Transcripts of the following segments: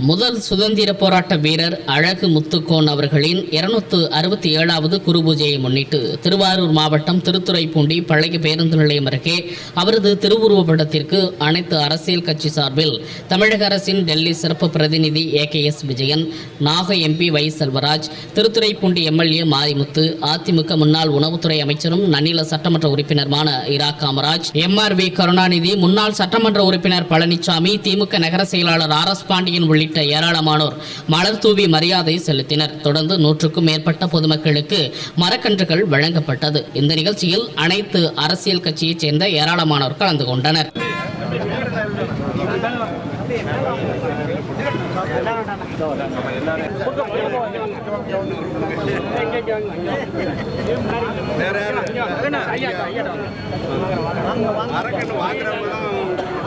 முதல் சுதந்திர போராட்ட வீரர் அழகு முத்துக்கோன் அவர்களின் இருநூத்து அறுபத்தி ஏழாவது குருபூஜையை முன்னிட்டு திருவாரூர் மாவட்டம் திருத்துறைப்பூண்டி பழைய பேருந்து நிலையம் அருகே அவரது திருவுருவப்படத்திற்கு அனைத்து அரசியல் கட்சி சார்பில் தமிழக அரசின் டெல்லி சிறப்பு பிரதிநிதி ஏ கே எஸ் விஜயன் நாக எம்பி வை செல்வராஜ் திருத்துறைப்பூண்டி எம்எல்ஏ மாரிமுத்து அதிமுக முன்னாள் உணவுத்துறை அமைச்சரும் நன்னில சட்டமன்ற உறுப்பினருமான இரா காமராஜ் எம்ஆர் வி கருணாநிதி முன்னாள் சட்டமன்ற உறுப்பினர் பழனிசாமி திமுக நகர செயலாளர் ஆர் எஸ் பாண்டியன் உள்ளிட்ட ஏராளமானோர் மலர் தூவி மரியாதை செலுத்தினர். தொடர்ந்து நூற்றுக்கும் மேற்பட்ட பொதுமக்களுக்கு மரக்கன்றுகள் வழங்கப்பட்டது. இந்த நிகழ்ச்சியில் அனைத்து அரசியல் கட்சியைச் சேர்ந்த ஏராளமானோர் கலந்து கொண்டனர்.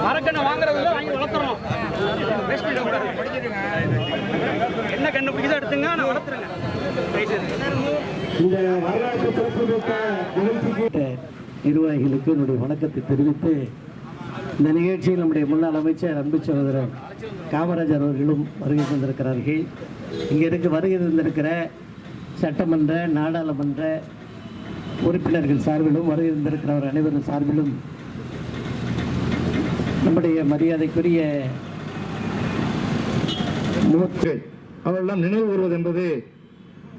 மரக்கண்ணை வாங்குறதுல இந்த வரலாற்று சிறப்புமிக்க நிகழ்ச்சிக்கு நிர்வாகிகளுக்கு என்னுடைய வணக்கத்தை தெரிவித்து இந்த நிகழ்ச்சியில் நம்முடைய முன்னாள் அமைச்சர் அன்பு சகோதரர் காமராஜர் அவர்களும் வருகை தந்திருக்கிறார்கள். இங்கே இருக்க வருகை தந்திருக்கிற சட்டமன்ற நாடாளுமன்ற உறுப்பினர்கள் சார்பிலும் வருகை தந்திருக்கிறவர் அனைவரும் சார்பிலும் நம்முடைய மரியாதைக்குரிய மூத்த அவரெல்லாம் நினைவு கூறுவது என்பது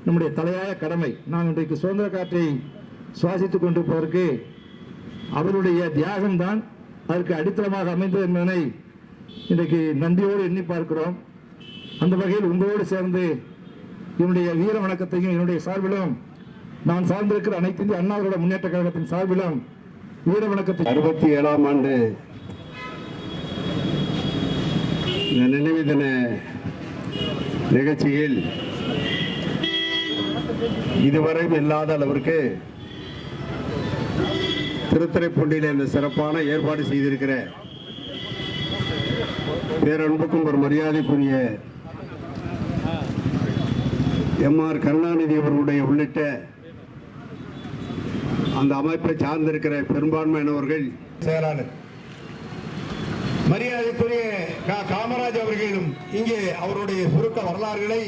நம்முடைய தலையாய கடமை. நாம் இன்றைக்கு சுதந்திர காற்றை சுவாசித்துக் கொண்டிருப்பதற்கு அவருடைய தியாகம்தான் அதற்கு அடித்தளமாக அமைந்தது என்பதனை இன்றைக்கு நன்றியோடு எண்ணி பார்க்கிறோம். அந்த வகையில் உங்களோடு சேர்ந்து என்னுடைய வீர வணக்கத்தையும் என்னுடைய சார்பிலும் நான் சார்ந்திருக்கிற அனைத்து இந்திய அண்ணாவிரோட முன்னேற்ற கழகத்தின் சார்பிலும் வீர வணக்கத்தை அறுபத்தி ஏழாம் ஆண்டு நினைவு தின நிகழ்ச்சியில் இதுவரை இல்லாத அளவிற்கு திருத்துறைப்பூண்டியில் இந்த சிறப்பான ஏற்பாடு செய்திருக்கிற பேரன்புக்கும் ஒரு மரியாதைக்குரிய எம் ஆர் கருணாநிதி அவர்களுடைய உள்ளிட்ட அந்த அமைப்பை சார்ந்திருக்கிற பெரும்பான்மையானவர்கள் செயலாளர். மரியாதைக்குரிய இங்கே அவருடைய சுருக்க வரலாறுகளை